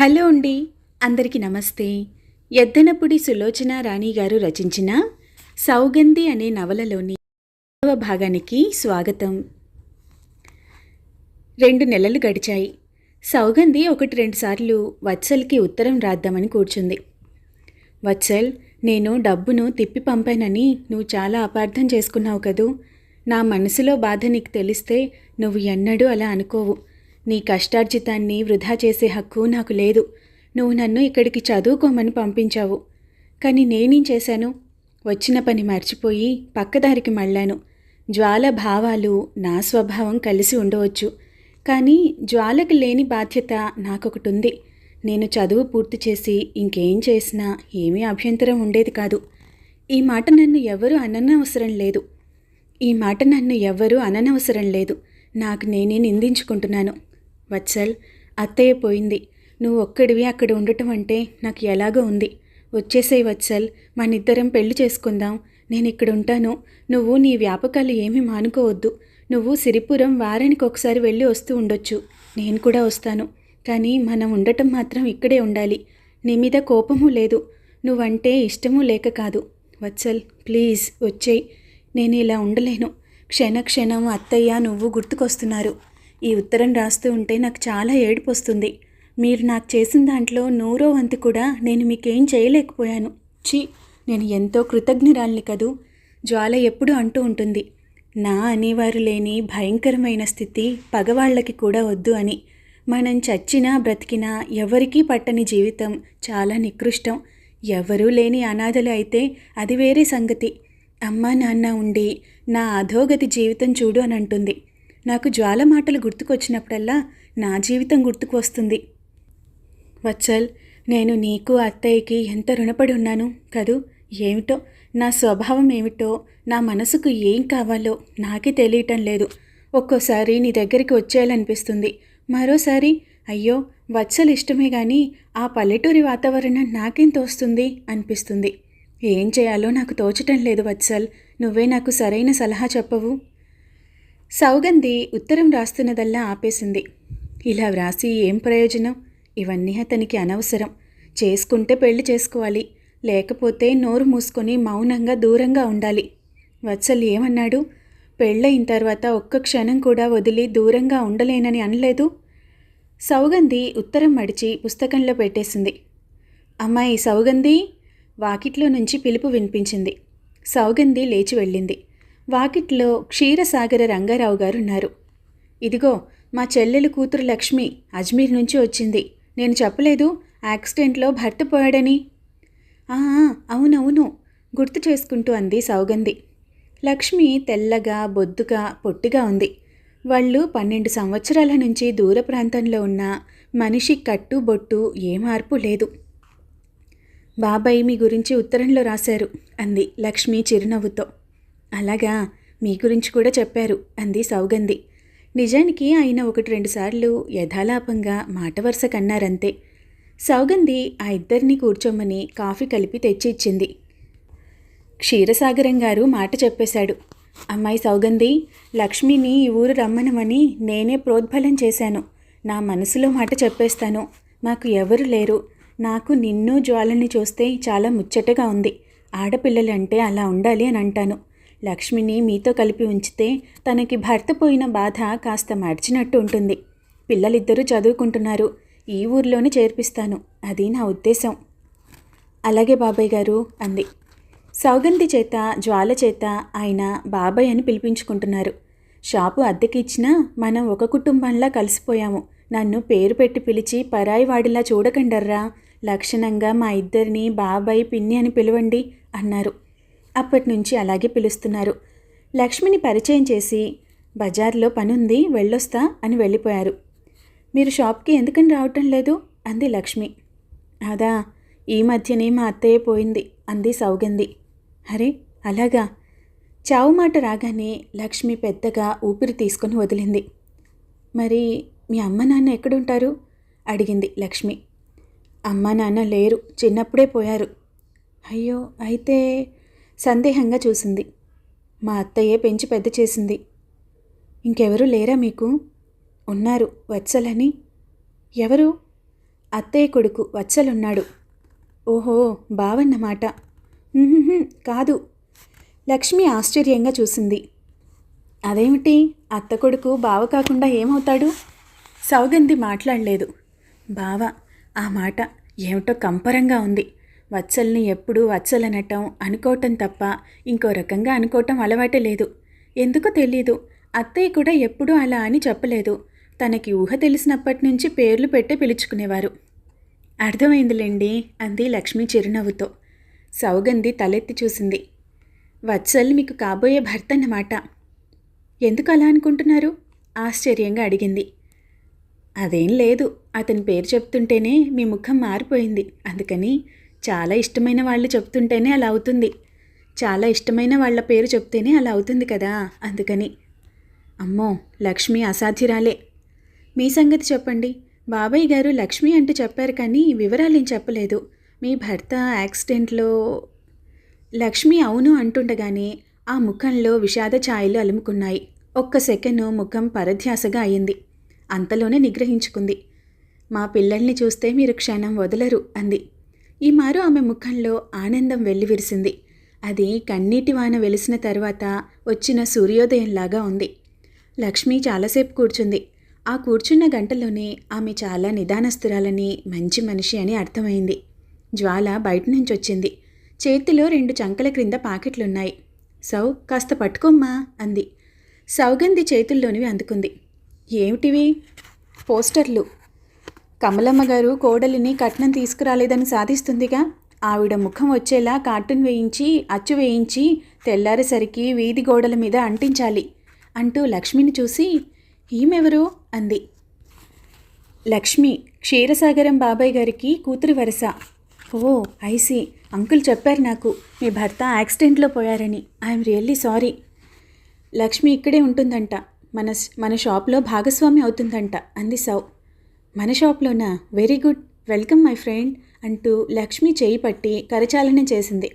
Hello అండి. అందరికీ నమస్తే. ఎద్దనపుడి సులోచన రాణి గారు రచించిన సౌగంధి అనే నవలలోని రెండవ భాగానికి స్వాగతం. రెండు నెలలు గడిచాయి. సౌగంధి ఒకటి రెండు సార్లు వత్సల్కి ఉత్తరం రాద్దామని కూర్చుంది. వత్సల్ నేను డబ్బును తిప్పి పంపానని నువ్వు చాలా అపార్థం చేసుకున్నావు కదూ? నా మనసులో బాధ నీకు తెలిస్తే నువ్వు ఎన్నడూ అలా అనుకోవు. నీ కష్టార్జితాన్ని వృధా చేసే హక్కు నాకు లేదు. నువ్వు నన్ను ఇక్కడికి చదువుకోమని పంపించావు. కానీ నేనేం చేశాను? వచ్చిన పని మర్చిపోయి పక్కదారికి మళ్ళాను. జ్వాల భావాలు నా స్వభావం కలిసి ఉండవచ్చు. కానీ జ్వాలకు లేని బాధ్యత నాకొకటి ఉంది నేను చదువు పూర్తి చేసి ఇంకేం చేసినా ఏమీ అభ్యంతరం ఉండేది కాదు. ఈ మాట నన్ను ఎవరు అననవసరం లేదు. ఈ మాట నన్ను ఎవ్వరూ అననవసరం లేదు. నాకు నేనే నిందించుకుంటున్నాను. వత్సల్ అత్తయ్య పోయింది. నువ్వు ఒక్కడివి అక్కడ ఉండటం అంటే నాకు ఎలాగో ఉంది. వచ్చేసే వత్సల్ మనిద్దరం పెళ్ళి చేసుకుందాం. నేను ఇక్కడ ఉంటాను. నువ్వు నీ వ్యాపకాలు ఏమీ మానుకోవద్దు. నువ్వు సిరిపురం వారానికి ఒకసారి వెళ్ళి వస్తూ ఉండొచ్చు. నేను కూడా వస్తాను. కానీ మనం ఉండటం మాత్రం ఇక్కడే ఉండాలి. నీ మీద కోపము లేదు. నువ్వంటే ఇష్టము లేక కాదు. వత్సల్ ప్లీజ్ వచ్చేయ్. నేను ఇలా ఉండలేను. క్షణ క్షణం అత్తయ్య నువ్వు గుర్తుకొస్తున్నారు. ఈ ఉత్తరం రాస్తూ ఉంటే నాకు చాలా ఏడుపు వస్తుంది మీరు నాకు చేసిన దాంట్లో నూరో వంతు కూడా నేను మీకేం చేయలేకపోయాను. ఛీ! నేను ఎంతో కృతజ్ఞురాల్ని కదూ. జ్వాల ఎప్పుడూ అంటూ ఉంటుంది. నా అనేవారు లేని భయంకరమైన స్థితి పగవాళ్ళకి కూడా వద్దు అని. మనం చచ్చినా బ్రతికినా ఎవరికీ పట్టని జీవితం చాలా నికృష్టం. ఎవరూ లేని అనాథలు అయితే అది వేరే సంగతి. అమ్మా నాన్న ఉండి నా అధోగతి జీవితం చూడు అని అంటుంది. నాకు జ్వాల మాటలు గుర్తుకొచ్చినప్పుడల్లా నా జీవితం గుర్తుకు వస్తుంది. వత్సల్ నేను నీకు అత్తయ్యకి ఎంత రుణపడి ఉన్నాను కదూ? ఏమిటో? నా స్వభావం ఏమిటో? నా మనసుకు ఏం కావాలో నాకే తెలియటం లేదు. ఒక్కోసారి నీ దగ్గరికి వచ్చేయాలనిపిస్తుంది. మరోసారి అయ్యో వత్సలు ఇష్టమే కానీ ఆ పల్లెటూరి వాతావరణం నాకేం తోస్తుంది అనిపిస్తుంది. ఏం చేయాలో నాకు తోచటం లేదు వత్సల్. నువ్వే నాకు సరైన సలహా చెప్పవు. సౌగంధి ఉత్తరం రాస్తున్నదల్లా ఆపేసింది. ఇలా వ్రాసి ఏం ప్రయోజనం? ఇవన్నీ అతనికి అనవసరం. చేసుకుంటే పెళ్ళి చేసుకోవాలి. లేకపోతే నోరు మూసుకొని మౌనంగా దూరంగా ఉండాలి. వత్సల్ ఏమన్నాడు? పెళ్ళయిన తర్వాత ఒక్క క్షణం కూడా వదిలి దూరంగా ఉండలేనని అనలేదు? సౌగంధి ఉత్తరం మడిచి పుస్తకంలో పెట్టేసింది. అమ్మాయి సౌగంధి? వాకిట్లో నుంచి పిలుపు వినిపించింది. సౌగంధి లేచి వెళ్ళింది. వాకిట్లో క్షీరసాగర రంగారావు గారు ఉన్నారు ఇదిగో మా చెల్లెలు కూతురు లక్ష్మి అజ్మీర్ నుంచి వచ్చింది. నేను చెప్పలేదు యాక్సిడెంట్లో భర్త పోయాడని. "ఆ, ఆ, అవునవును గుర్తు చేసుకుంటూ అంది సౌగంధి. లక్ష్మి తెల్లగా బొద్దుగా పొట్టిగా ఉంది. వాళ్ళు పన్నెండు సంవత్సరాల నుంచి దూర ప్రాంతంలో ఉన్న మనిషి కట్టు బొట్టు ఏ మార్పు లేదు. బాబాయ్ మీ గురించి ఉత్తరంలో రాశారు అంది లక్ష్మి చిరునవ్వుతో. అలాగా మీ గురించి కూడా చెప్పారు అంది సౌగంధి. నిజానికి ఆయన ఒకటి రెండుసార్లు యథాలాపంగా మాట వరుస కన్నారంతే. సౌగంధి ఆ ఇద్దరిని కూర్చోమని కాఫీ కలిపి తెచ్చి ఇచ్చింది క్షీరసాగరం గారు మాట చెప్పేశాడు. అమ్మాయి సౌగంధి లక్ష్మిని ఈ ఊరు రమ్మనమని నేనే ప్రోద్బలం చేశాను. నా మనసులో మాట చెప్పేస్తాను. మాకు ఎవరు లేరు. నాకు నిన్ను జ్వాలని చూస్తే చాలా ముచ్చటగా ఉంది. ఆడపిల్లలంటే అలా ఉండాలి అని అంటాను. లక్ష్మిని మీతో కలిపి ఉంచితే తనకి భర్త పోయిన బాధ కాస్త మర్చినట్టు ఉంటుంది. పిల్లలిద్దరూ చదువుకుంటున్నారు. ఈ ఊర్లోనే చేర్పిస్తాను. అది నా ఉద్దేశం. అలాగే బాబాయ్ గారు అంది. సౌగంధి చేత జ్వాల చేత ఆయన బాబాయ్ అని పిలిపించుకుంటున్నారు. షాపు అద్దెకి ఇచ్చినా మనం ఒక కుటుంబంలా కలిసిపోయాము. నన్ను పేరు పెట్టి పిలిచి పరాయి వాడిలా చూడకండర్రా. లక్షణంగా మా ఇద్దరిని బాబాయ్ పిన్ని అని పిలవండి అన్నారు. అప్పటి నుంచి అలాగే పిలుస్తున్నారు. లక్ష్మిని పరిచయం చేసి బజార్లో పనుంది వెళ్ళొస్తా అని వెళ్ళిపోయారు. మీరు షాప్కి ఎందుకని రావటం లేదు? అంది లక్ష్మి. అదా ఈ మధ్యనే మా అత్తయ్య పోయింది అంది సౌగంధి. అరే అలాగా? చావు మాట రాగానే లక్ష్మి పెద్దగా ఊపిరి తీసుకొని వదిలింది. మరి మీ అమ్మ నాన్న ఎక్కడుంటారు? అడిగింది లక్ష్మి. అమ్మ నాన్న లేరు చిన్నప్పుడే పోయారు. అయ్యో అయితే సందేహంగా చూసింది. మా అత్తయ్యే పెంచి పెద్ద చేసింది. ఇంకెవరూ లేరా మీకు? ఉన్నారు వత్సలని. ఎవరు? అత్తయ్య కొడుకు వత్సలున్నాడు. ఓహో బావన్నమాట. కాదు. లక్ష్మి ఆశ్చర్యంగా చూసింది. అదేమిటి? అత్త కొడుకు బావ కాకుండా ఏమవుతాడు? సౌగంధి మాట్లాడలేదు. బావ ఆ మాట ఏమిటో కంపరంగా ఉంది. వత్సల్ని ఎప్పుడూ వత్సలనటం అనుకోవటం తప్ప ఇంకో రకంగా అనుకోవటం అలవాటే లేదు. ఎందుకో తెలీదు. అత్తయ్య కూడా ఎప్పుడూ అలా అని చెప్పలేదు. తనకి ఊహ తెలిసినప్పటి నుంచి పేర్లు పెట్టి పిలుచుకునేవారు. అర్థమైందిలేండి అంది లక్ష్మి చిరునవ్వుతో. సౌగంధి తలెత్తి చూసింది. వత్సల్ మీకు కాబోయే భర్త అన్నమాట ఎందుకు అలా అనుకుంటున్నారు? ఆశ్చర్యంగా అడిగింది. అదేం లేదు. అతని పేరు చెప్తుంటేనే మీ ముఖం మారిపోయింది. అందుకని చాలా ఇష్టమైన వాళ్ళు చెప్తుంటేనే అలా అవుతుంది. చాలా ఇష్టమైన వాళ్ళ పేరు చెప్తేనే అలా అవుతుంది కదా? అందుకని. అమ్మో లక్ష్మి అసాధ్యురాలే. మీ సంగతి చెప్పండి. బాబాయ్ గారు లక్ష్మి అంటూ చెప్పారు కానీ వివరాలు ఏం చెప్పలేదు. మీ భర్త యాక్సిడెంట్లో లక్ష్మి అవును అంటుండగానే ఆ ముఖంలో విషాద ఛాయలు అలుముకున్నాయి. ఒక్క సెకండ్ ముఖం పరధ్యాసగా అయింది. అంతలోనే నిగ్రహించుకుంది. మా పిల్లల్ని చూస్తే మీరు క్షణం వదలరు అంది. ఈ మారు ఆమె ముఖంలో ఆనందం వెల్లివిరిసింది. అది కన్నీటి వాన వెలిసిన తర్వాత వచ్చిన సూర్యోదయంలాగా ఉంది. లక్ష్మి చాలాసేపు కూర్చుంది. ఆ కూర్చున్న గంటలోనే ఆమె చాలా నిదానస్తురాలని మంచి మనిషి అని అర్థమైంది. జ్వాల బయట నుంచి వచ్చింది చేతిలో రెండు చంకల క్రింద పాకెట్లున్నాయి. సౌ కాస్త పట్టుకోమ్మా అంది. సౌగంధి చేతుల్లోనివి అందుకుంది. ఏమిటివి? పోస్టర్లు. కమలమ్మ గారు కోడలిని కట్నం తీసుకురాలేదని సాధిస్తుందిగా. ఆవిడ ముఖం వచ్చేలా కార్టూన్ వేయించి అచ్చు వేయించి తెల్లారేసరికి వీధి గోడల మీద అంటించాలి అంటూ లక్ష్మిని చూసి ఈమెవరు? అంది. లక్ష్మి క్షీరసాగరం బాబాయ్ గారికి కూతురు వరస. ఓ ఐసి అంకుల్ చెప్పారు నాకు. మీ భర్త యాక్సిడెంట్లో పోయారని. I'm really sorry. లక్ష్మి ఇక్కడే ఉంటుందంట. మన మన షాప్లో భాగస్వామి అవుతుందంట అంది సౌ. మన షాప్లోనా very good welcome my friend అంటూ లక్ష్మి చేయి పట్టి కరచాలనం చేసింది.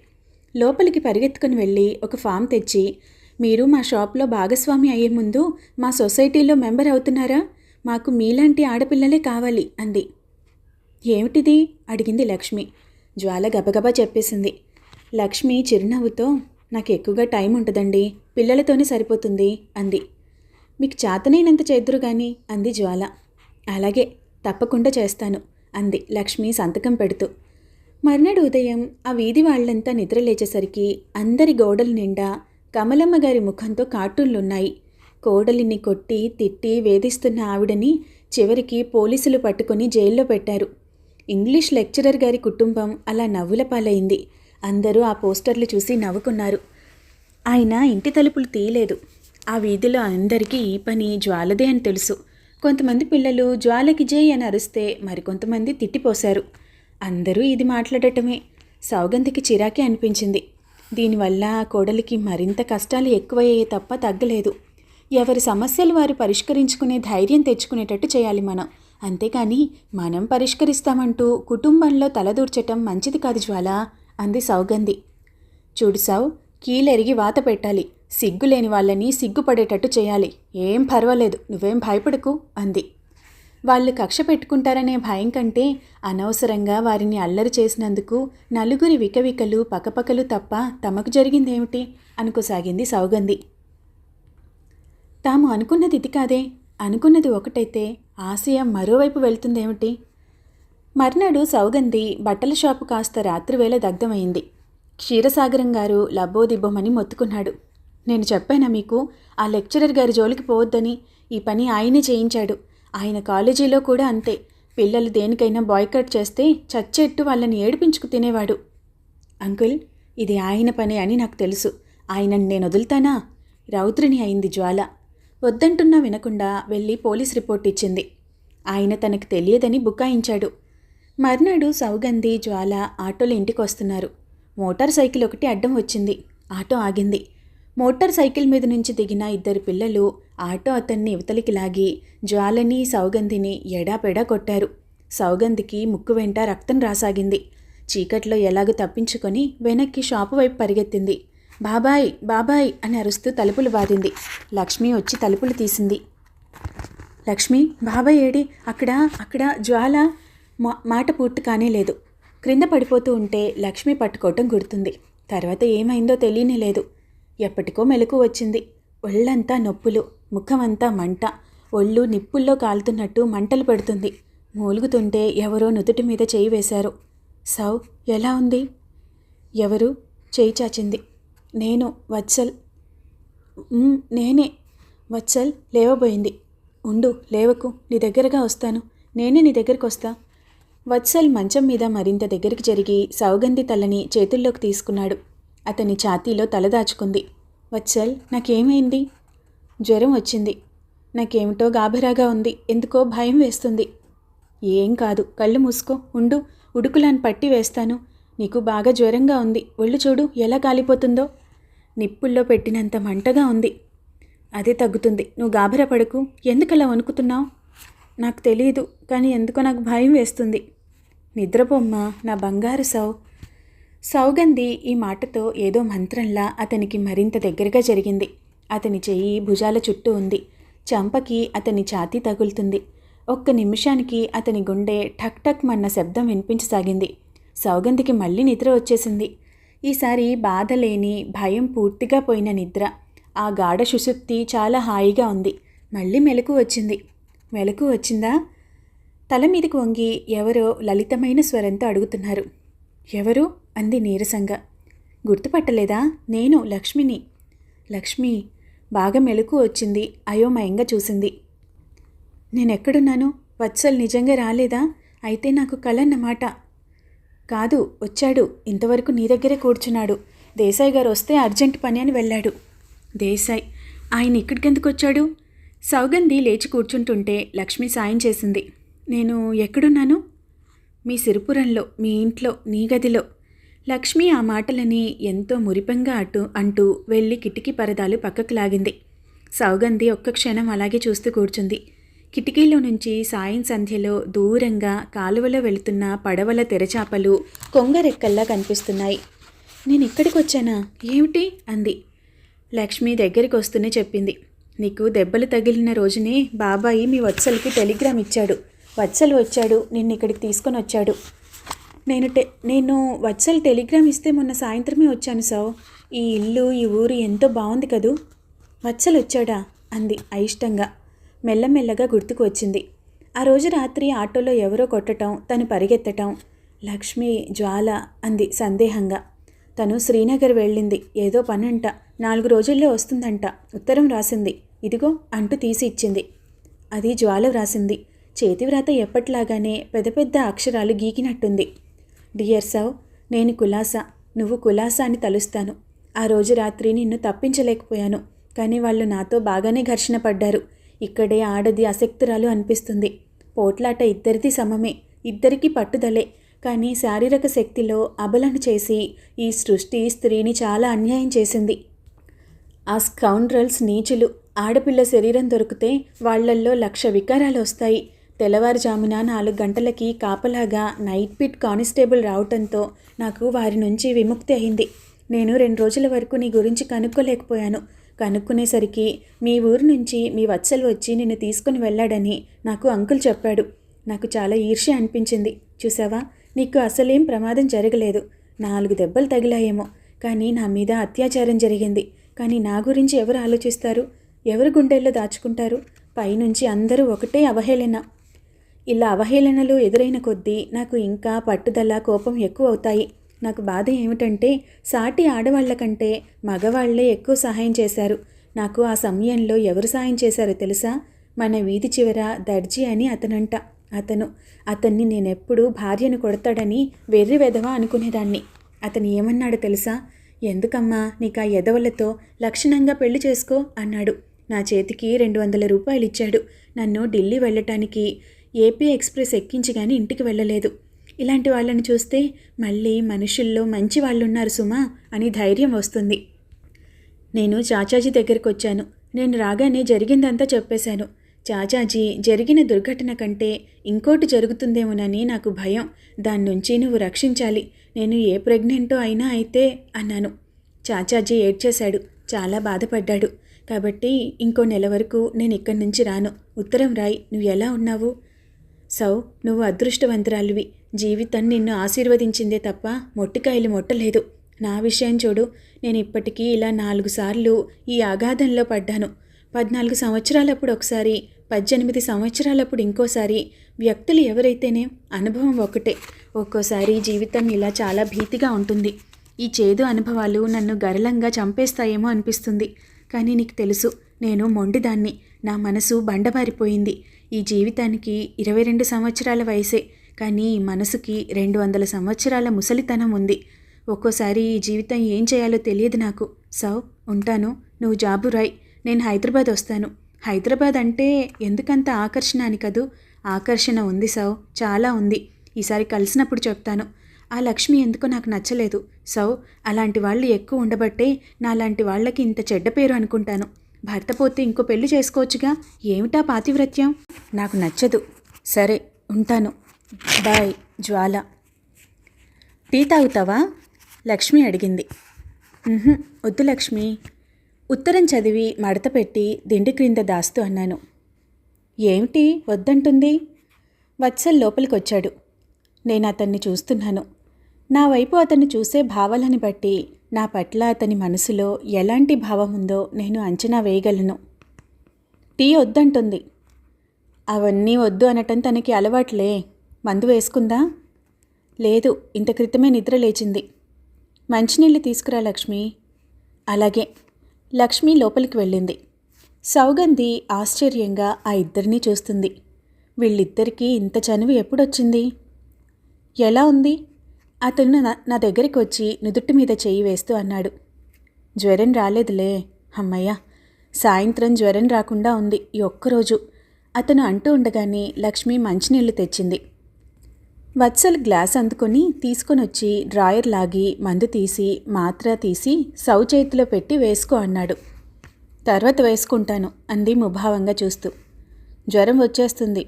లోపలికి పరిగెత్తుకుని వెళ్ళి ఒక ఫామ్ తెచ్చి మీరు మా షాప్లో భాగస్వామి అయ్యే ముందు మా సొసైటీలో మెంబర్ అవుతున్నారా? మాకు మీలాంటి ఆడపిల్లలే కావాలి అంది. ఏమిటిది? అడిగింది లక్ష్మి. జ్వాల గబగబా చెప్పేసింది. లక్ష్మి చిరునవ్వుతో నాకు ఎక్కువగా టైం ఉంటుందండి పిల్లలతోనే సరిపోతుంది అంది. మీకు చేతనైనంత చేద్దురు కానీ అంది జ్వాల. అలాగే తప్పకుండా చేస్తాను అంది లక్ష్మి సంతకం పెడుతూ. మర్నాడు ఉదయం ఆ వీధి వాళ్ళంతా నిద్రలేచేసరికి అందరి గోడల నిండా కమలమ్మ గారి ముఖంతో కార్టూన్లున్నాయి. కోడలిని కొట్టి తిట్టి వేధిస్తున్న ఆవిడని చివరికి పోలీసులు పట్టుకొని జైల్లో పెట్టారు. ఇంగ్లీష్ లెక్చరర్ గారి కుటుంబం అలా నవ్వుల పాలైంది. అందరూ ఆ పోస్టర్లు చూసి నవ్వుకున్నారు. ఆయన ఇంటి తలుపులు తీయలేదు. ఆ వీధిలో అందరికీ ఈ పని జ్వాలదే అని తెలుసు. కొంతమంది పిల్లలు జ్వాలకి జై అని అరిస్తే మరికొంతమంది తిట్టిపోశారు. అందరూ ఇది మాట్లాడటమే. సౌగంధికి చిరాకే అనిపించింది. దీనివల్ల కోడలికి మరింత కష్టాలు ఎక్కువయ్యే తప్ప తగ్గలేదు. ఎవరి సమస్యలు వారు పరిష్కరించుకునే ధైర్యం తెచ్చుకునేటట్టు చేయాలి మనం. అంతేకాని మనం పరిష్కరిస్తామంటూ కుటుంబంలో తలదూర్చటం మంచిది కాదు జ్వాల అంది సౌగంధి. చూడు సౌ కీలెరిగి వాత పెట్టాలి. సిగ్గులేని వాళ్ళని సిగ్గుపడేటట్టు చేయాలి. ఏం పర్వాలేదు నువ్వేం భయపడకు అంది. వాళ్ళు కక్ష పెట్టుకుంటారనే భయం కంటే అనవసరంగా వారిని అల్లరి చేసినందుకు నలుగురి వికవికలు పకపకలు తప్ప తమకు జరిగిందేమిటి అనుకోసాగింది సౌగంధి. తాము అనుకున్నది ఇది కాదే అనుకున్నది ఒకటైతే ఆశయం మరోవైపు వెళ్తుందేమిటి? మర్నాడు సౌగంధి బట్టల షాపు కాస్త రాత్రివేళ దగ్ధమైంది. క్షీరసాగరం గారు లబ్బోదిబ్బమని మొత్తుకున్నాడు. నేను చెప్పానా మీకు? ఆ లెక్చరర్ గారి జోలికి పోవద్దని. ఈ పని ఆయనే చేయించాడు. ఆయన కాలేజీలో కూడా అంతే. పిల్లలు దేనికైనా బాయ్కట్ చేస్తే చచ్చేట్టు వాళ్ళని ఏడిపించుకు తినేవాడు. అంకుల్ ఇది ఆయన పని అని నాకు తెలుసు. ఆయనని నేను వదులుతానా? రౌద్రిని అయింది జ్వాల. వద్దంటున్నా వినకుండా వెళ్ళి పోలీస్ రిపోర్ట్ ఇచ్చింది. ఆయన తనకు తెలియదని బుకాయించాడు. మర్నాడు సౌగంధి జ్వాల ఆటోలు ఇంటికి వస్తున్నారు మోటార్ సైకిల్ ఒకటి అడ్డం వచ్చింది. ఆటో ఆగింది. మోటార్ సైకిల్ మీద నుంచి దిగిన ఇద్దరు పిల్లలు ఆటో అతన్ని ఇవతలికి లాగి జ్వాలని సౌగంధిని ఎడాపెడా కొట్టారు. సౌగంధికి ముక్కు వెంట రక్తం రాసాగింది. చీకట్లో ఎలాగో తప్పించుకొని వెనక్కి షాపు వైపు పరిగెత్తింది. బాబాయ్ బాబాయ్ అని అరుస్తూ తలుపులు బాదింది లక్ష్మి వచ్చి తలుపులు తీసింది. లక్ష్మి బాబాయ్ ఏడి? అక్కడ అక్కడ జ్వాల? మా మాట పూర్తి కానే లేదు. క్రింద పడిపోతూ ఉంటే లక్ష్మి పట్టుకోవటం గుర్తుంది. తర్వాత ఏమైందో తెలియనే లేదు. ఎప్పటికో మెలకు వచ్చింది. ఒళ్ళంతా నొప్పులు ముఖమంతా మంట. ఒళ్ళు నిప్పుల్లో కాలుతున్నట్టు మంటలు పెడుతుంది. మూలుగుతుంటే ఎవరో నుదుటి మీద చేయి వేశారు. సౌ ఎలా ఉంది? ఎవరు? చేయి చాచింది. నేను వత్సల్. నేనే. వత్సల్ లేవబోయింది. ఉండు లేవకు. నీ దగ్గరగా వస్తాను. నేనే నీ దగ్గరికి వస్తా. వత్సల్ మంచం మీద మరింత దగ్గరికి జరిగి సౌగంధి తలని చేతుల్లోకి తీసుకున్నాడు. అతని ఛాతీలో తలదాచుకుంది వత్సల్ నాకేమైంది? జ్వరం వచ్చింది. నాకేమిటో గాభరాగా ఉంది. ఎందుకో భయం వేస్తుంది. ఏం కాదు కళ్ళు మూసుకో. ఉండు ఉడుకులాని పట్టి వేస్తాను. నీకు బాగా జ్వరంగా ఉంది. ఒళ్ళు చూడు ఎలా కాలిపోతుందో. నిప్పుల్లో పెట్టినంత మంటగా ఉంది. అదే తగ్గుతుంది. నువ్వు గాభరా పడకు. ఎందుకలా వణుకుతున్నావు? నాకు తెలియదు కానీ ఎందుకో నాకు భయం వేస్తుంది. నిద్రపోమ్మా నా బంగారు సౌ. సౌగంధి ఈ మాటతో ఏదో మంత్రంలా అతనికి మరింత దగ్గరగా జరిగింది. అతని చెయ్యి భుజాల చుట్టూ ఉంది. చంపకి అతని ఛాతీ తగులుతుంది. ఒక్క నిమిషానికి అతని గుండె ఠక్ ఠక్ మన్న శబ్దం వినిపించసాగింది. సౌగంధికి మళ్ళీ నిద్ర వచ్చేసింది. ఈసారి బాధ లేని భయం పూర్తిగా పోయిన నిద్ర. ఆ గాఢ సుషుప్తి చాలా హాయిగా ఉంది. మళ్ళీ మెలకు వచ్చింది. మెలకు వచ్చిందా? తల మీదకు వంగి ఎవరో లలితమైన స్వరంతో అడుగుతున్నారు. ఎవరు? అంది నీరసంగా. గుర్తుపట్టలేదా? నేను లక్ష్మిని. లక్ష్మి బాగా మెలకు వచ్చింది అయోమయంగా చూసింది. నేనెక్కడున్నాను? వత్సల్ నిజంగా రాలేదా? అయితే నాకు కలన్నమాట కాదు వచ్చాడు. ఇంతవరకు నీ దగ్గరే కూర్చున్నాడు. దేశాయ్ గారు వస్తే అర్జెంట్ పని అని వెళ్ళాడు. దేశాయ్ ఆయన ఇక్కడికెందుకు వచ్చాడు? సౌగంధి లేచి కూర్చుంటుంటే లక్ష్మి సాయం చేసింది. నేను ఎక్కడున్నాను? మీ సిరిపురంలో మీ ఇంట్లో నీ గదిలో. లక్ష్మి ఆ మాటలని ఎంతో మురిపంగా అటు అంటూ వెళ్ళి కిటికీ పరదాలు పక్కకు లాగింది. సౌగంధి ఒక్క క్షణం అలాగే చూస్తూ కూర్చుంది. కిటికీలో నుంచి సాయం సంధ్యలో దూరంగా కాలువలో వెళుతున్న పడవల తెరచాపలు కొంగరెక్కల్లా కనిపిస్తున్నాయి. నేను ఇక్కడికి వచ్చానా ఏమిటి? అంది. లక్ష్మి దగ్గరికి వస్తూనే చెప్పింది. నీకు దెబ్బలు తగిలిన రోజునే బాబాయి మీ వత్సలకి టెలిగ్రామ్ ఇచ్చాడు. వత్సలు వచ్చాడు నిన్ను ఇక్కడికి తీసుకొని వచ్చాడు. నేను టె నేను వత్సల్ టెలిగ్రామ్ ఇస్తే మొన్న సాయంత్రమే వచ్చాను సావ్. ఈ ఇల్లు ఈ ఊరు ఎంతో బాగుంది కదూ? వత్సలు వచ్చాడా? అంది అయిష్టంగా. మెల్లమెల్లగా గుర్తుకు వచ్చింది. ఆ రోజు రాత్రి ఆటోలో ఎవరో కొట్టటం తను పరిగెత్తటం. లక్ష్మి జ్వాల అంది సందేహంగా. తను శ్రీనగర్ వెళ్ళింది. ఏదో పనంట. నాలుగు రోజుల్లో వస్తుందంట. ఉత్తరం రాసింది. ఇదిగో అంటూ తీసి ఇచ్చింది. అది జ్వాల వ్రాసింది. చేతివ్రాత ఎప్పట్లాగానే పెద్ద పెద్ద అక్షరాలు గీకినట్టుంది. డియర్ సవ్ నేను కులాసా నువ్వు కులాసా అని తలుస్తాను. ఆ రోజు రాత్రి నిన్ను తప్పించలేకపోయాను కానీ వాళ్ళు నాతో బాగానే ఘర్షణ పడ్డారు. ఇక్కడే ఆడది అసక్తురాలు అనిపిస్తుంది. పోట్లాట ఇద్దరిది సమమే ఇద్దరికీ పట్టుదలే కానీ శారీరక శక్తిలో అబలను చేసి ఈ సృష్టి స్త్రీని చాలా అన్యాయం చేసింది. ఆ స్కౌండ్రల్స్ నీచులు ఆడపిల్ల శరీరం దొరికితే వాళ్ళల్లో లక్ష వికారాలు వస్తాయి. తెల్లవారుజామున నాలుగు గంటలకి కాపలాగా నైట్ పిట్ కానిస్టేబుల్ రావటంతో నాకు వారి నుంచి విముక్తి అయింది. నేను రెండు రోజుల వరకు నీ గురించి కనుక్కోలేకపోయాను. కనుక్కునేసరికి మీ ఊరు నుంచి మీ వత్సలు వచ్చి నిన్ను తీసుకుని వెళ్ళాడని నాకు అంకుల్ చెప్పాడు. నాకు చాలా ఈర్ష్య అనిపించింది. చూసావా నీకు అసలేం ప్రమాదం జరగలేదు. నాలుగు దెబ్బలు తగిలాయేమో. కానీ నా మీద అత్యాచారం జరిగింది. కానీ నా గురించి ఎవరు ఆలోచిస్తారు? ఎవరు గుండెల్లో దాచుకుంటారు? పైనుంచి అందరూ ఒకటే అవహేళన. ఇలా అవహేళనలు ఎదురైన కొద్దీ నాకు ఇంకా పట్టుదల కోపం ఎక్కువ అవుతాయి నాకు బాధ ఏమిటంటే సాటి ఆడవాళ్ళ కంటే మగవాళ్ళే ఎక్కువ సహాయం చేశారు. నాకు ఆ సమయంలో ఎవరు సాయం చేశారో తెలుసా? మన వీధి చివర దర్జీ అని అతనంట. అతను అతన్ని నేనెప్పుడు భార్యను కొడతాడని వెర్రి వెధవా అనుకునేదాన్ని. అతను ఏమన్నాడు తెలుసా? ఎందుకమ్మా నీకు ఆ ఎదవలతో లక్షణంగా పెళ్ళి చేసుకో అన్నాడు. నా చేతికి రెండు వందల రూపాయలు ఇచ్చాడు నన్ను ఢిల్లీ వెళ్ళటానికి ఏపీ ఎక్స్ప్రెస్ ఎక్కించి కానీ ఇంటికి వెళ్ళలేదు. ఇలాంటి వాళ్ళని చూస్తే మళ్ళీ మనుషుల్లో మంచి వాళ్ళున్నారు సుమా అని ధైర్యం వస్తుంది. నేను చాచాజీ దగ్గరికి వచ్చాను నేను రాగానే జరిగిందంతా చెప్పేశాను. చాచాజీ జరిగిన దుర్ఘటన కంటే ఇంకోటి జరుగుతుందేమోనని నాకు భయం. దాని నుంచి నువ్వు రక్షించాలి. నేను ఏ ప్రెగ్నెంటో అయినా అయితే అన్నాను. చాచాజీ ఏడ్చేశాడు. చాలా బాధపడ్డాడు. కాబట్టి ఇంకో నెల వరకు నేను ఇక్కడి నుంచి రాను. ఉత్తరం రాయి నువ్వు ఎలా ఉన్నావు? సౌ నువ్వు అదృష్టవంతురాలివి. జీవితం నిన్ను ఆశీర్వదించిందే తప్ప మొట్టికాయలు మొట్టలేదు. నా విషయం చూడు నేను ఇప్పటికీ ఇలా నాలుగు సార్లు ఈ అగాధంలో పడ్డాను. పద్నాలుగు సంవత్సరాలప్పుడు ఒకసారి పద్దెనిమిది సంవత్సరాలప్పుడు ఇంకోసారి. వ్యక్తులు ఎవరైతేనే అనుభవం ఒకటే. ఒక్కోసారి జీవితం ఇలా చాలా భీతిగా ఉంటుంది. ఈ చేదు అనుభవాలు నన్ను గరళంగా చంపేస్తాయేమో అనిపిస్తుంది. కానీ నీకు తెలుసు నేను మొండిదాన్ని. నా మనసు బండబారిపోయింది. ఈ జీవితానికి ఇరవై రెండు సంవత్సరాల వయసే కానీ మనసుకి రెండు వందల సంవత్సరాల ముసలితనం ఉంది. ఒక్కోసారి ఈ జీవితం ఏం చేయాలో తెలియదు నాకు. సౌ ఉంటాను. నువ్వు జాబు రాయ్. నేను హైదరాబాద్ వస్తాను. హైదరాబాద్ అంటే ఎందుకంత ఆకర్షణ అని కదూ? ఆకర్షణ ఉంది సౌ. చాలా ఉంది. ఈసారి కలిసినప్పుడు చెప్తాను. ఆ లక్ష్మి ఎందుకో నాకు నచ్చలేదు. సౌ అలాంటి వాళ్ళు ఎక్కువ ఉండబట్టే నాలాంటి వాళ్ళకి ఇంత చెడ్డ పేరు అనుకుంటాను. భర్త పోతే ఇంకో పెళ్ళి చేసుకోవచ్చుగా? ఏమిటా పాతివ్రత్యం? నాకు నచ్చదు. సరే ఉంటాను. బాయ్ జ్వాల. టీ తాగుతావా? లక్ష్మి అడిగింది. వద్దు లక్ష్మి. ఉత్తరం చదివి మడత పెట్టి దిండి క్రింద దాస్తూ అన్నాను. ఏమిటి? వద్దంటుంది. వత్సల్ లోపలికి వచ్చాడు నేను అతన్ని చూస్తున్నాను. నా వైపు అతన్ని చూసే భావాలని బట్టి నా పట్ల అతని మనసులో ఎలాంటి భావం ఉందో నేను అంచనా వేయగలను. టీ వద్దంటుంది. అవన్నీ వద్దు అనటం తనకి అలవాట్లే. మందు వేసుకుందా? లేదు ఇంత క్రితమే నిద్ర లేచింది. మంచినీళ్ళు తీసుకురా లక్ష్మి. అలాగే. లక్ష్మి లోపలికి వెళ్ళింది. సౌగంధి ఆశ్చర్యంగా ఆ ఇద్దరినీ చూస్తుంది. వీళ్ళిద్దరికీ ఇంత చనువు ఎప్పుడొచ్చింది? ఎలా ఉంది? అతను నా నా దగ్గరికి వచ్చి నుదుటి మీద చెయ్యి వేస్తూ అన్నాడు. జ్వరం రాలేదులే అమ్మయ్య. సాయంత్రం జ్వరం రాకుండా ఉంది ఈ ఒక్కరోజు. అతను అంటూ ఉండగానే లక్ష్మి మంచినీళ్ళు తెచ్చింది. వత్సల్ గ్లాస్ అందుకొని తీసుకొని వచ్చి డ్రాయర్ లాగి మందు తీసి మాత్ర తీసి సౌ చేతిలో పెట్టి వేసుకో అన్నాడు. తర్వాత వేసుకుంటాను అంది ముభావంగా చూస్తూ. జ్వరం వచ్చేస్తుంది.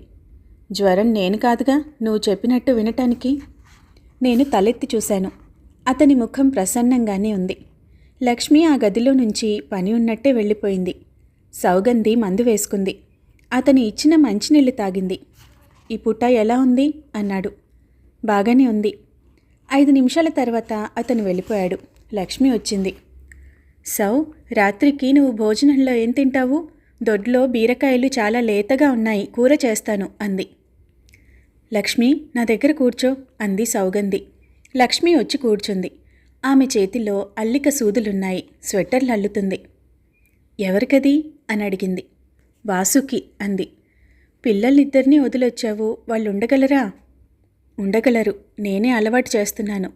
జ్వరం నేను కాదుగా నువ్వు చెప్పినట్టు వినటానికి. నేను తలెత్తి చూశాను. అతని ముఖం ప్రసన్నంగానే ఉంది. లక్ష్మి ఆ గదిలో నుంచి పని ఉన్నట్టే వెళ్ళిపోయింది. సౌగంధి మందు వేసుకుంది. అతను ఇచ్చిన మంచినీళ్ళు తాగింది. ఈ పుట్ట ఎలా ఉంది? అన్నాడు. బాగానే ఉంది. ఐదు నిమిషాల తర్వాత అతను వెళ్ళిపోయాడు. లక్ష్మి వచ్చింది. సౌ రాత్రికి నువ్వు భోజనంలో ఏం తింటావు? దొడ్లో బీరకాయలు చాలా లేతగా ఉన్నాయి. కూర చేస్తాను అంది. లక్ష్మి నా దగ్గర కూర్చో అంది సౌగంధి. లక్ష్మి వచ్చి కూర్చుంది. ఆమె చేతిలో అల్లిక సూదులున్నాయి. స్వెట్టర్లు అల్లుతుంది ఎవరికది? అని అడిగింది. వాసుకి అంది. పిల్లలిద్దరినీ వదిలొచ్చావు వాళ్ళు ఉండగలరా ఉండగలరు నేనే అలవాటు చేస్తున్నాను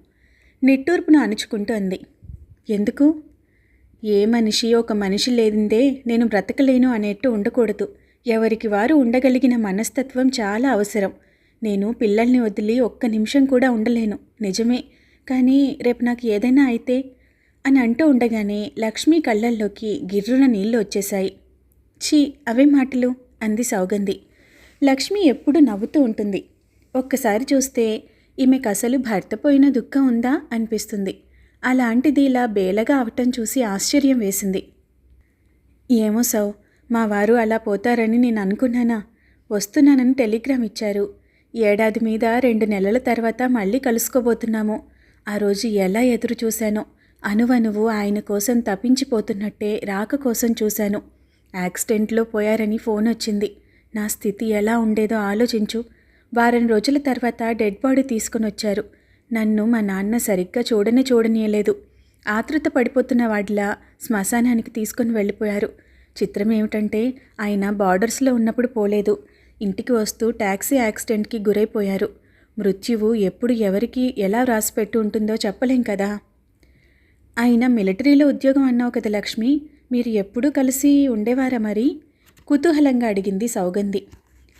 నిట్టూర్పును అణుచుకుంటూ అంది. ఎందుకు? ఏ మనిషి ఒక మనిషి లేనిదే నేను బ్రతకలేను అనేట్టు ఉండకూడదు. ఎవరికి వారు ఉండగలిగిన మనస్తత్వం చాలా అవసరం. నేను పిల్లల్ని వదిలి ఒక్క నిమిషం కూడా ఉండలేను నిజమే. కానీ రేపు నాకు ఏదైనా అయితే అని అంటూ ఉండగానే లక్ష్మీ కళ్ళల్లోకి గిర్రున నీళ్ళు వచ్చేశాయి. ఛీ అవే మాటలు అంది సౌగంధి. లక్ష్మి ఎప్పుడు నవ్వుతూ ఉంటుంది. ఒక్కసారి చూస్తే ఈమెకు అసలు భర్త పోయిన దుఃఖం ఉందా అనిపిస్తుంది. అలాంటిది ఇలా బేలగా అవటం చూసి ఆశ్చర్యం వేసింది. ఏమో సౌ మా వారు అలా పోతారని నేను అనుకున్నానా? వస్తున్నానని టెలిగ్రామ్ ఇచ్చారు. ఏడాది మీద రెండు నెలల తర్వాత మళ్ళీ కలుసుకోబోతున్నాము. ఆ రోజు ఎలా ఎదురు చూశానో అనువనువు ఆయన కోసం తప్పించిపోతున్నట్టే రాక కోసం చూశాను. యాక్సిడెంట్లో పోయారని ఫోన్ వచ్చింది. నా స్థితి ఎలా ఉండేదో ఆలోచించు. వారం రోజుల తర్వాత డెడ్ బాడీ తీసుకుని వచ్చారు. నన్ను మా నాన్న సరిగ్గా చూడనే చూడనీయలేదు. ఆతృత పడిపోతున్న వాడిలా శ్మశానానికి తీసుకుని వెళ్ళిపోయారు. చిత్రం ఏమిటంటే ఆయన బార్డర్స్లో ఉన్నప్పుడు పోలేదు. ఇంటికి వస్తూ ట్యాక్సీ యాక్సిడెంట్కి గురైపోయారు. మృత్యువు ఎప్పుడు ఎవరికి ఎలా రాసిపెట్టి ఉంటుందో చెప్పలేం కదా. ఆయన మిలిటరీలో ఉద్యోగం అన్నావు కదా లక్ష్మి. మీరు ఎప్పుడూ కలిసి ఉండేవారా మరి? కుతూహలంగా అడిగింది సౌగంధి.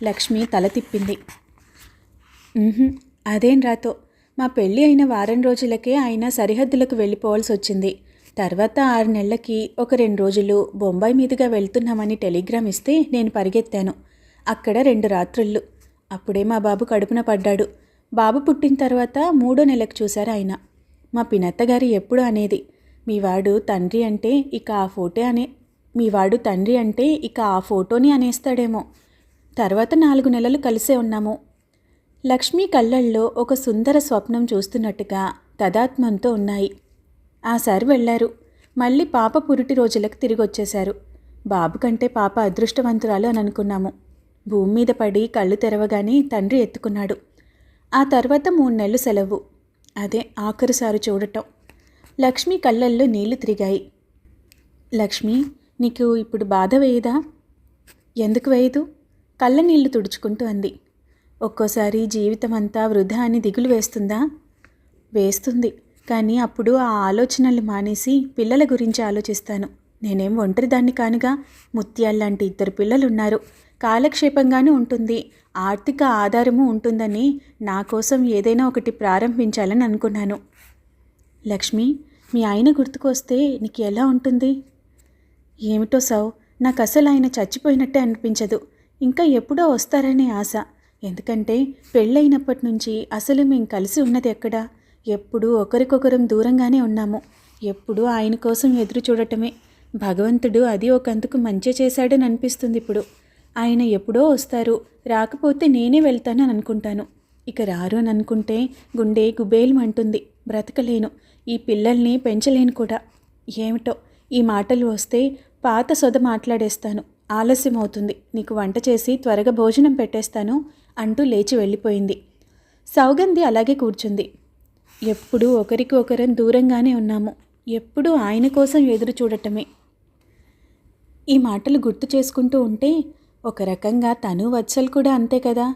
లక్ష్మి తల తిప్పింది. అదేం రాతో? మా పెళ్ళి అయిన వారం రోజులకే ఆయన సరిహద్దులకు వెళ్ళిపోవాల్సి వచ్చింది. తర్వాత ఆరు నెలలకి ఒక రెండు రోజులు బొంబాయి మీదుగా వెళ్తున్నామని టెలిగ్రామ్ ఇస్తే నేను పరిగెత్తాను. అక్కడ రెండు రాత్రుళ్ళు. అప్పుడే మా బాబు కడుపున పడ్డాడు. బాబు పుట్టిన తర్వాత మూడో నెలకు చూశారు ఆయన. మా పినత్తగారు ఎప్పుడు అనేది మీ వాడు తండ్రి అంటే ఇక ఆ ఫోటో అనే మీ వాడు తండ్రి అంటే ఇక ఆ ఫోటోని అనేస్తాడేమో. తర్వాత నాలుగు నెలలు కలిసే ఉన్నాము. లక్ష్మీ కళ్ళల్లో ఒక సుందర స్వప్నం చూస్తున్నట్టుగా తదాత్మంతో ఉన్నాయి. ఆ సార్ వెళ్ళారు. మళ్ళీ పాప పురిటి రోజులకు తిరిగి వచ్చేశారు బాబు కంటే పాప అదృష్టవంతురాలు అని అనుకున్నాము. భూమి మీద పడి కళ్ళు తెరవగానే తండ్రి ఎత్తుకున్నాడు. ఆ తర్వాత మూడు నెలలు సెలవు. అదే ఆఖరుసారి చూడటం. లక్ష్మి కళ్ళల్లో నీళ్ళు తిరిగాయి. లక్ష్మి నీకు ఇప్పుడు బాధ వేయదా? ఎందుకు వేయదు? కళ్ళ నీళ్ళు తుడుచుకుంటూ అంది. ఒక్కోసారి జీవితం అంతా వృధా అని దిగులు వేస్తుందా? వేస్తుంది. కానీ అప్పుడు ఆ ఆలోచనలు మానేసి పిల్లల గురించి ఆలోచిస్తాను. నేనేం ఒంటరిదాన్ని కానుగా? ముత్యాల్లాంటి ఇద్దరు పిల్లలున్నారు. కాలక్షేపంగానే ఉంటుంది. ఆర్థిక ఆధారము ఉంటుందని నా కోసం ఏదైనా ఒకటి ప్రారంభించాలని అనుకున్నాను. లక్ష్మి మీ ఆయన గుర్తుకొస్తే నీకు ఎలా ఉంటుంది? ఏమిటో సౌ నాకు అసలు ఆయన చచ్చిపోయినట్టే అనిపించదు. ఇంకా ఎప్పుడో వస్తారనే ఆశ. ఎందుకంటే పెళ్ళైనప్పటి నుంచి అసలు మేము కలిసి ఉన్నది ఎక్కడా? ఎప్పుడూ ఒకరికొకరం దూరంగానే ఉన్నాము. ఎప్పుడూ ఆయన కోసం ఎదురు చూడటమే. భగవంతుడు అది ఒకందుకు మంచి చేశాడని అనిపిస్తుంది ఇప్పుడు. ఆయన ఎప్పుడో వస్తారు. రాకపోతే నేనే వెళ్తానని అనుకుంటాను. ఇక రారు అని అనుకుంటే గుండె గుబేలమంటుంది. బ్రతకలేను. ఈ పిల్లల్ని పెంచలేను కూడా. ఏమిటో? ఈ మాటలు వస్తే పాత సొద మాట్లాడేస్తాను. ఆలస్యం అవుతుంది. నీకు వంట చేసి త్వరగా భోజనం పెట్టేస్తాను అంటూ లేచి వెళ్ళిపోయింది. సౌగంధి అలాగే కూర్చుంది. ఎప్పుడూ ఒకరికి ఒకరం దూరంగానే ఉన్నాము. ఎప్పుడూ ఆయన కోసం ఎదురు చూడటమే. ఈ మాటలు గుర్తు చేసుకుంటూ ఉంటే ఒక రకంగా తను వత్సల్ కూడా అంతే కదా?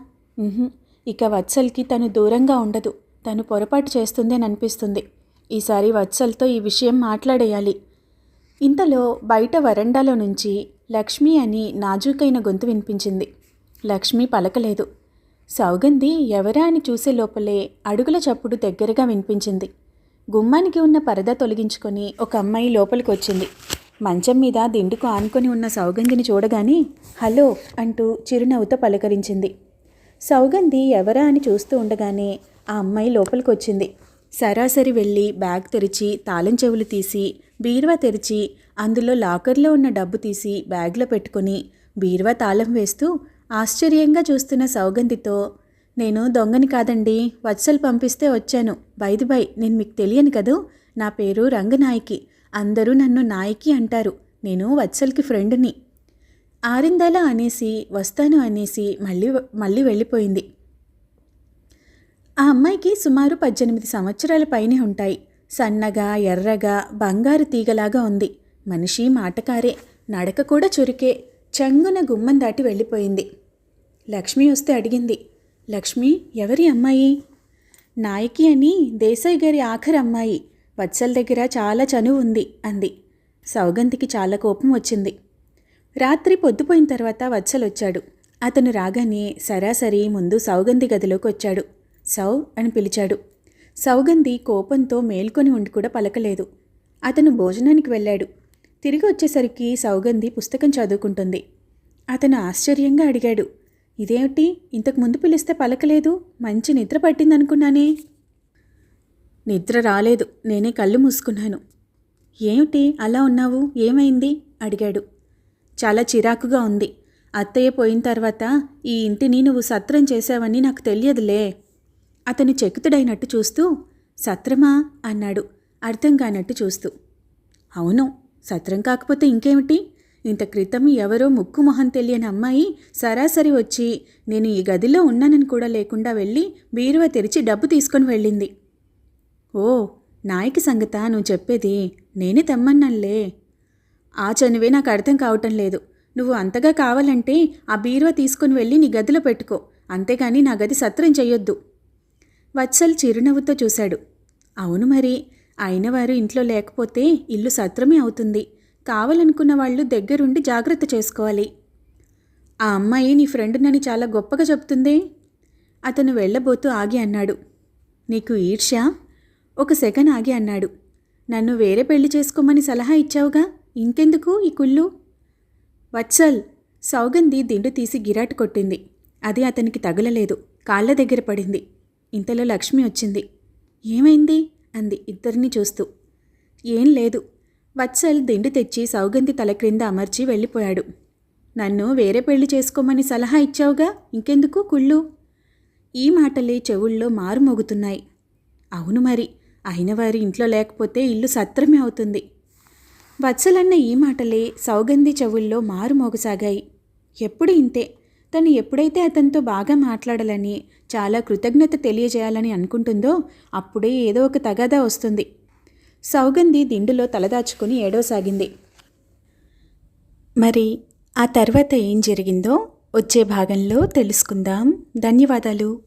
ఇక వత్సల్కి తను దూరంగా ఉండదు. తను పొరపాటు చేస్తుందని అనిపిస్తుంది ఈసారి వత్సల్తో ఈ విషయం మాట్లాడేయాలి. ఇంతలో బయట వరండాలో నుంచి లక్ష్మి అని నాజూకైన గొంతు వినిపించింది. లక్ష్మి పలకలేదు. సౌగంధి ఎవరా అని చూసే లోపలే అడుగుల చప్పుడు దగ్గరగా వినిపించింది. గుమ్మానికి ఉన్న పరద తొలగించుకొని ఒక అమ్మాయి లోపలికి వచ్చింది. మంచం మీద దిండుకు ఆనుకొని ఉన్న సౌగంధిని చూడగానే హలో అంటూ చిరునవ్వుతో పలకరించింది. సౌగంధి ఎవరా అని చూస్తూ ఉండగానే ఆ అమ్మాయి లోపలికి వచ్చింది సరాసరి వెళ్ళి బ్యాగ్ తెరిచి తాళం చెవులు తీసి బీరువా తెరిచి అందులో లాకర్లో ఉన్న డబ్బు తీసి బ్యాగ్లో పెట్టుకొని బీరువా తాళం వేస్తూ ఆశ్చర్యంగా చూస్తున్న సౌగంధితో నేను దొంగని కాదండి. వత్సలు పంపిస్తే వచ్చాను. బైది బై నేను మీకు తెలియను కదూ? నా పేరు రంగనాయకి. అందరూ నన్ను నాయకి అంటారు. నేను వత్సల్కి ఫ్రెండ్ని. ఆరిందలా అనేసి వస్తాను అనేసి మళ్ళీ మళ్ళీ వెళ్ళిపోయింది. ఆ అమ్మాయికి సుమారు పద్దెనిమిది సంవత్సరాల పైనే ఉంటాయి. సన్నగా ఎర్రగా బంగారు తీగలాగా ఉంది. మనిషి మాటకారే నడక కూడా చురుకే చంగున గుమ్మం దాటి వెళ్ళిపోయింది. లక్ష్మి వస్తే అడిగింది లక్ష్మి ఎవరి అమ్మాయి? నాయకి అని దేశాయ్ గారి ఆఖరి అమ్మాయి. వత్సల దగ్గర చాలా చనువు ఉంది అంది. సౌగంధికి చాలా కోపం వచ్చింది. రాత్రి పొద్దుపోయిన తర్వాత వత్సలొచ్చాడు అతను రాగానే సరాసరి ముందు సౌగంధి గదిలోకి వచ్చాడు. సౌ అని పిలిచాడు. సౌగంధి కోపంతో మేల్కొని ఉండి కూడా పలకలేదు. అతను భోజనానికి వెళ్ళాడు. తిరిగి వచ్చేసరికి సౌగంధి పుస్తకం చదువుకుంటుంది. అతను ఆశ్చర్యంగా అడిగాడు ఇదేమిటి? ఇంతకు ముందు పిలిస్తే పలకలేదు? మంచి నిద్ర పట్టిందనుకున్నానే? నిద్ర రాలేదు. నేనే కళ్ళు మూసుకున్నాను. ఏమిటి? అలా ఉన్నావు? ఏమైంది? అడిగాడు. చాలా చిరాకుగా ఉంది. అత్తయ్య పోయిన తర్వాత ఈ ఇంటిని నువ్వు సత్రం చేశావని నాకు తెలియదులే. అతను చెక్కుతుడైనట్టు చూస్తూ సత్రమా? అన్నాడు. అర్థం కానట్టు చూస్తూ. అవును సత్రం కాకపోతే ఇంకేమిటి? ఇంత క్రితం ఎవరో ముక్కు మొహం తెలియని అమ్మాయి సరాసరి వచ్చి నేను ఈ గదిలో ఉన్నానని కూడా లేకుండా వెళ్ళి బీరువా తెరిచి డబ్బు తీసుకొని వెళ్ళింది. ఓ నాయకి సంగత? నువ్వు చెప్పేది నేనే తెమ్మన్నానులే. ఆ చనువే నాకు అర్థం కావటం లేదు. నువ్వు అంతగా కావాలంటే ఆ బీరువా తీసుకుని వెళ్ళి నీ గదిలో పెట్టుకో. అంతేగాని నా గది సత్రం చెయ్యొద్దు. వత్సల్ చిరునవ్వుతో చూశాడు. అవును మరి అయిన వారు ఇంట్లో లేకపోతే ఇల్లు సత్రమే అవుతుంది. కావాలనుకున్న వాళ్ళు దగ్గరుండి జాగ్రత్త చేసుకోవాలి. ఆ అమ్మాయి నీ ఫ్రెండ్ నన్ను చాలా గొప్పగా చెప్తుందే? అతను వెళ్ళబోతూ ఆగి అన్నాడు. నీకు ఈర్ష ఒక సెకండ్ ఆగి అన్నాడు. నన్ను వేరే పెళ్ళి చేసుకోమని సలహా ఇచ్చావుగా? ఇంకెందుకు ఈ కుళ్ళు? వత్సల్ సౌగంధి దిండు తీసి గిరాటు కొట్టింది. అది అతనికి తగలలేదు. కాళ్ళ దగ్గర పడింది. ఇంతలో లక్ష్మి వచ్చింది. ఏమైంది? అంది ఇద్దరిని చూస్తూ. ఏం లేదు. వత్సల్ దిండు తెచ్చి సౌగంధి తల క్రింద అమర్చి వెళ్ళిపోయాడు. నన్ను వేరే పెళ్ళి చేసుకోమని సలహా ఇచ్చావుగా? ఇంకెందుకు కుళ్ళు? ఈ మాటలే చెవుల్లో మారుమోగుతున్నాయి అవును మరి. అయిన వారి ఇంట్లో లేకపోతే ఇల్లు సత్రమే అవుతుంది. వత్సలన్న ఈ మాటలే సౌగంధి చెవుల్లో మారుమోగసాగాయి ఎప్పుడు ఇంతే? తను ఎప్పుడైతే అతనితో బాగా మాట్లాడాలని చాలా కృతజ్ఞత తెలియజేయాలని అనుకుంటుందో అప్పుడే ఏదో ఒక తగాదా వస్తుంది. సౌగంధి దిండులో తలదాచుకుని ఏడవసాగింది. మరి ఆ తర్వాత ఏం జరిగిందో వచ్చే భాగంలో తెలుసుకుందాం. ధన్యవాదాలు.